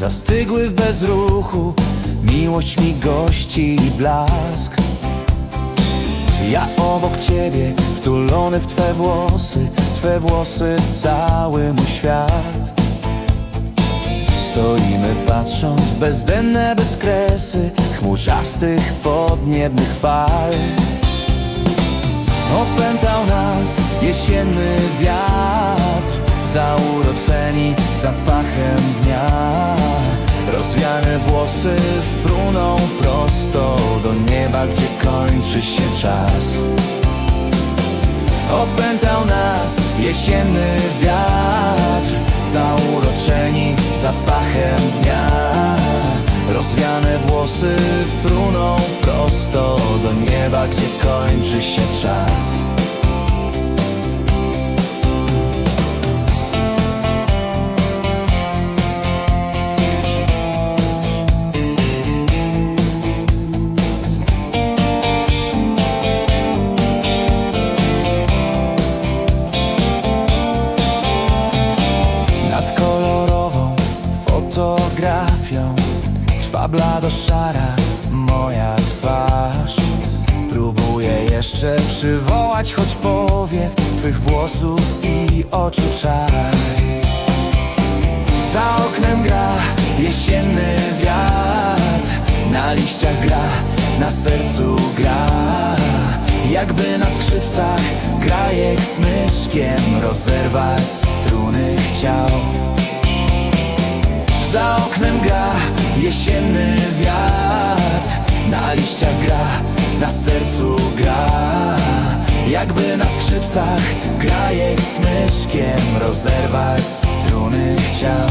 zastygły w bezruchu Miłość mi gości i blask. Ja obok ciebie, wtulony w twe włosy Twe włosy cały mój świat. Stoimy patrząc w bezdenne bezkresy Chmurzastych podniebnych fal. Opętał nas jesienny wiatr Zauroczeni zapachem dnia włosy fruną prosto do nieba, gdzie kończy się czas. Opętał nas jesienny wiatr Zauroczeni zapachem dnia. Rozwiane włosy fruną prosto do nieba, gdzie kończy się czas fotografią. Trwa blado-szara moja twarz. Próbuję jeszcze przywołać choć powiew Twych włosów i oczu czar. Za oknem gra jesienny wiatr Na liściach gra, na sercu gra. Jakby na skrzypcach grajek smyczkiem Rozerwać struny chciał za oknem gra jesienny wiatr. Na liściach gra, na sercu gra. Jakby na skrzypcach grajek smyczkiem Rozerwać struny chciał